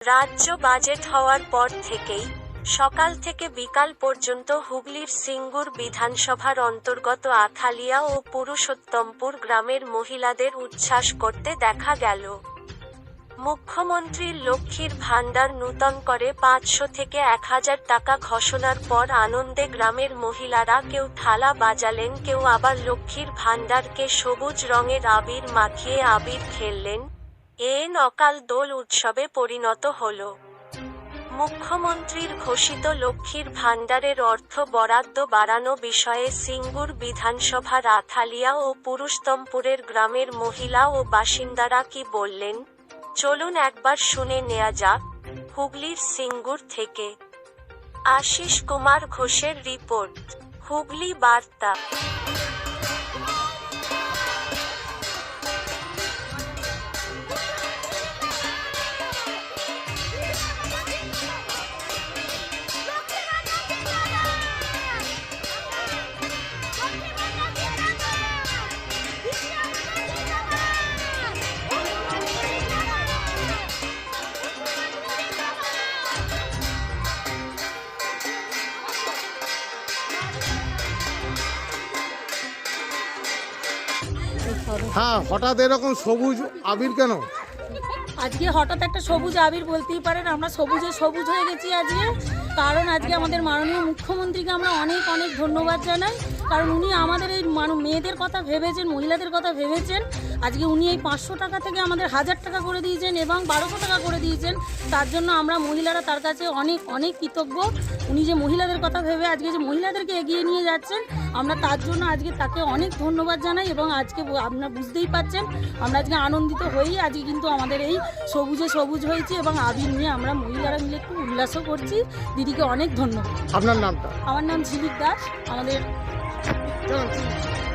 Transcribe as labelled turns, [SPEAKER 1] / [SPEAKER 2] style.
[SPEAKER 1] রাজ্য বাজেট হওয়ার পর থেকেই সকাল থেকে বিকাল পর্যন্ত হুগলির সিঙ্গুর বিধানসভার অন্তর্গত আথালিয়া ও পুরুষোত্তমপুর গ্রামের মহিলাদের উচ্ছ্বাস করতে দেখা গেল। মুখ্যমন্ত্রীর লক্ষ্মীর ভাণ্ডার নূতন করে পাঁচশো থেকে এক হাজার টাকা ঘোষণার পর আনন্দে গ্রামের মহিলারা কেউ থালা বাজালেন, কেউ আবার লক্ষ্মীর ভাণ্ডারকে সবুজ রঙের আবির মাখিয়ে আবির খেললেন। এ নকাল দোল উৎসবে পরিণত হল। মুখ্যমন্ত্রীর ঘোষিত লক্ষ্মীর ভাণ্ডারের অর্থ বরাদ্দ বাড়ানো বিষয়ে সিঙ্গুর বিধানসভার আথালিয়া ও পুরুষতমপুরের গ্রামের মহিলা ও বাসিন্দারা কি বললেন? চলুন একবার শুনে নেয়া যাক হুগলির সিঙ্গুর থেকে। আশিস কুমার ঘোষের রিপোর্ট হুগলি বার্তা।
[SPEAKER 2] হ্যাঁ হঠাৎ এরকম সবুজ আবির কেন?
[SPEAKER 3] আজকে হঠাৎ একটা সবুজ আবির বলতেই পারেন আমরা সবুজে সবুজ হয়ে গেছি আজকে। কারণ আজকে আমাদের মাননীয় মুখ্যমন্ত্রীকে আমরা অনেক অনেক ধন্যবাদ জানাই। কারণ উনি আমাদের এই মানু মেয়েদের কথা ভেবেছেন মহিলাদের কথা ভেবেছেন। আজকে উনি এই পাঁচশো টাকা থেকে আমাদের হাজার টাকা করে দিয়েছেন এবং বারোশো টাকা করে দিয়েছেন। তার জন্য আমরা মহিলারা তার কাছে অনেক অনেক কৃতজ্ঞ। উনি যে মহিলাদের কথা ভেবে আজকে যে মহিলাদেরকে এগিয়ে নিয়ে যাচ্ছেন আমরা তার জন্য আজকে তাকে অনেক ধন্যবাদ জানাই এবং আজকে আপনারা বুঝতেই পাচ্ছেন আমরা আজকে আনন্দিত হয়েই আজকে কিন্তু আমাদের এই সবুজে সবুজ হয়েছে এবং আবির নিয়ে আমরা মহিলারা মিলে খুব উল্লাসও করছি। দিদিকে অনেক ধন্যবাদ।
[SPEAKER 2] আপনার নামটা?
[SPEAKER 3] আমার নাম ঝিলিক দাস। আমাদের
[SPEAKER 2] চলুন, চলুন।